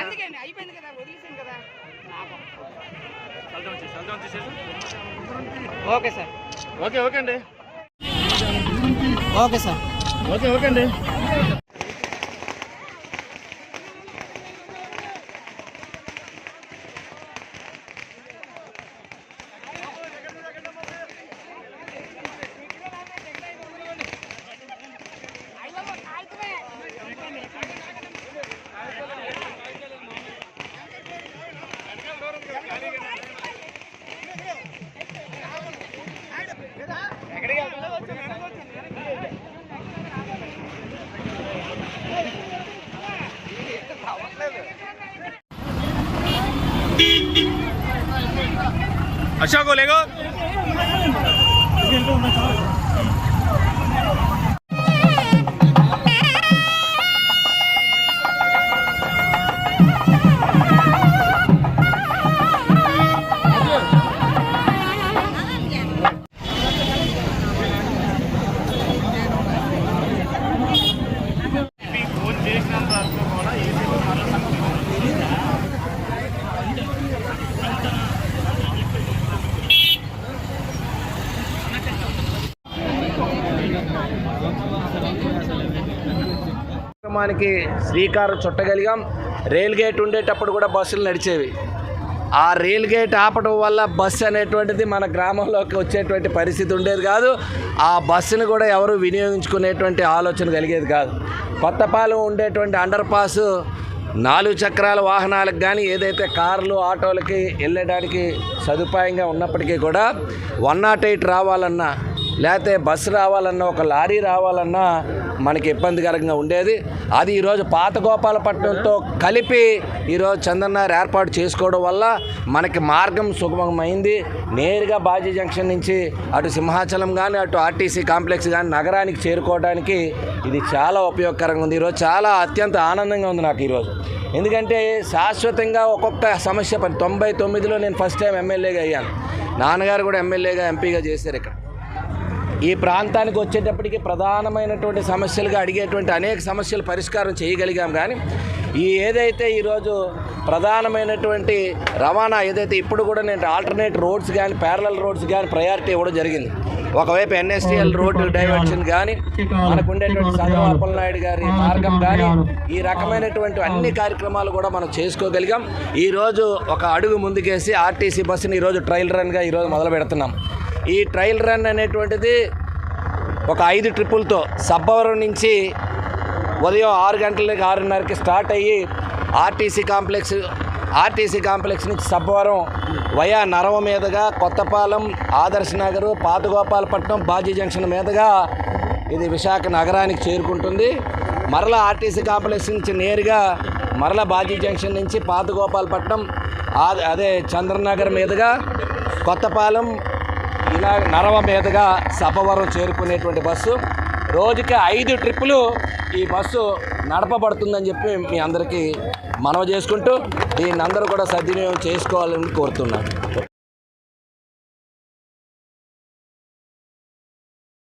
అందుకని అయిపోయింది కదా వదిలేసాను కదా. Okay sir. ఓకే ఓకే అండి. Okay sir. ఓకే ఓకే అండి. अच्छा को लेगा కార్యక్రమానికి శ్రీకారం చుట్టగలిగాం. రైల్ గేట్ ఉండేటప్పుడు కూడా బస్సులు నడిచేవి. ఆ రైల్ గేట్ ఆపడం వల్ల బస్సు అనేటువంటిది మన గ్రామంలోకి వచ్చేటువంటి పరిస్థితి ఉండేది కాదు. ఆ బస్సును కూడా ఎవరు వినియోగించుకునేటువంటి ఆలోచన కలిగేది కాదు. కొత్తపాలెం ఉండేటువంటి అండర్ పాస్ నాలుగు చక్రాల వాహనాలకు కానీ ఏదైతే కార్లు ఆటోలకి వెళ్ళడానికి సదుపాయంగా ఉన్నప్పటికీ కూడా వన్ నాట్ ఎయిట్ రావాలన్నా లేకపోతే బస్సు రావాలన్నా ఒక లారీ రావాలన్నా మనకి ఇబ్బందికరంగా ఉండేది. అది ఈరోజు పాత గోపాలపట్నంతో కలిపి ఈరోజు చందన్నారు ఏర్పాటు చేసుకోవడం వల్ల మనకి మార్గం సుగమమైంది. నేరుగా బాజీ జంక్షన్ నుంచి అటు సింహాచలం కానీ అటు ఆర్టీసీ కాంప్లెక్స్ కానీ నగరానికి చేరుకోవడానికి ఇది చాలా ఉపయోగకరంగా ఉంది. ఈరోజు చాలా అత్యంత ఆనందంగా ఉంది నాకు ఈరోజు. ఎందుకంటే శాశ్వతంగా ఒక్కొక్క సమస్య పని తొంభై తొమ్మిదిలో నేను ఫస్ట్ టైం ఎమ్మెల్యేగా అయ్యాను. నాన్నగారు కూడా ఎమ్మెల్యేగా ఎంపీగా చేశారు ఇక్కడ. ఈ ప్రాంతానికి వచ్చేటప్పటికి ప్రధానమైనటువంటి సమస్యలుగా అడిగేటువంటి అనేక సమస్యలు పరిష్కారం చేయగలిగాం కానీ ఈ ఏదైతే ఈరోజు ప్రధానమైనటువంటి రవాణా ఏదైతే ఇప్పుడు కూడా నేను ఆల్టర్నేట్ రోడ్స్ కానీ ప్యారలల్ రోడ్స్ కానీ ప్రయారిటీ ఇవ్వడం జరిగింది. ఒకవైపు ఎన్ఎస్టీఎల్ రోడ్డు డైవర్షన్ కానీ మనకు ఉండేటువంటి చంద్రబాబు నాయుడు గారి మార్గం కానీ ఈ రకమైనటువంటి అన్ని కార్యక్రమాలు కూడా మనం చేసుకోగలిగాం. ఈరోజు ఒక అడుగు ముందుకేసి ఆర్టీసీ బస్సుని ఈరోజు ట్రయల్ రన్గా ఈరోజు మొదలు పెడుతున్నాం. ఈ ట్రయల్ రన్ అనేటువంటిది ఒక ఐదు ట్రిప్పులతో సబ్బవరం నుంచి ఉదయం ఆరు గంటలకి ఆరున్నరకి స్టార్ట్ అయ్యి ఆర్టీసీ కాంప్లెక్స్ ఆర్టీసీ కాంప్లెక్స్ నుంచి సబ్బవరం వయా నరవ మీదుగా కొత్తపాలెం ఆదర్శ నగర్ పాతగోపాలపట్నం బాజీ జంక్షన్ మీదుగా ఇది విశాఖ నగరానికి చేరుకుంటుంది. మరలా ఆర్టీసీ కాంప్లెక్స్ నుంచి నేరుగా మరలా బాజీ జంక్షన్ నుంచి పాతగోపాలపట్నం అదే చంద్రనగర్ మీదుగా కొత్తపాలెం ఇలా నరవ మీదుగా సభవరం చేరుకునేటువంటి బస్సు. రోజుకి ఐదు ట్రిప్పులు ఈ బస్సు నడపబడుతుందని చెప్పి మీ అందరికీ మనవి చేసుకుంటూ దీన్ని అందరూ కూడా సద్వినియోగం చేసుకోవాలని కోరుతున్నాను.